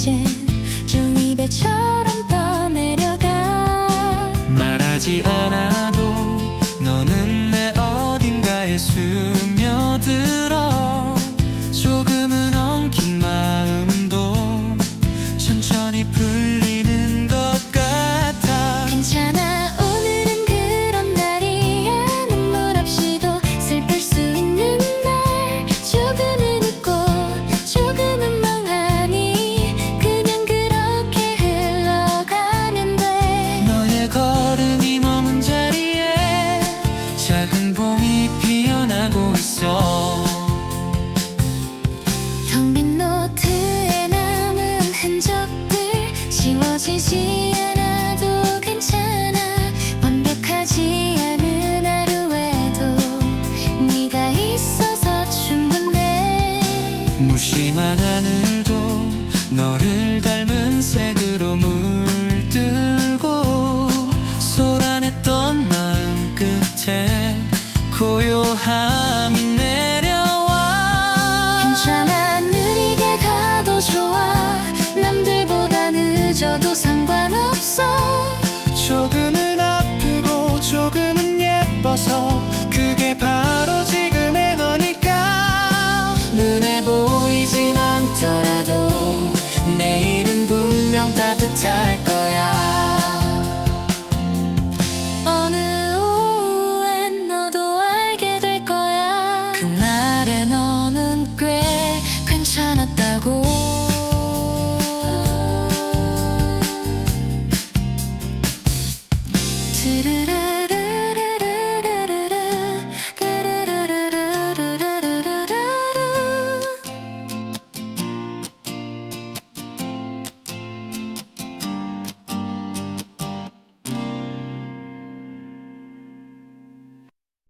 이제 좀 이배처럼 떠내려가. 말하지 않아도 너는 내 어딘가에 스며들 봄이 피어나고 있어. 텅 빈 노트에 남은 흔적들 지워지지 않아도 괜찮아. 완벽하지 않은 하루에도 네가 있어서 충분해. 무심한 하늘도 너를 닮은 색으로 물들고 소란했던 마음 끝에 요함이 내려와. 괜찮아 느리게 가도 좋아. 남들보다 늦어도 상관없어. 조금은 아프고 조금은 예뻐서 그게 바로 지금의 너니까. 눈에 보이진 않더라도 내일은 분명 따뜻할 Sirere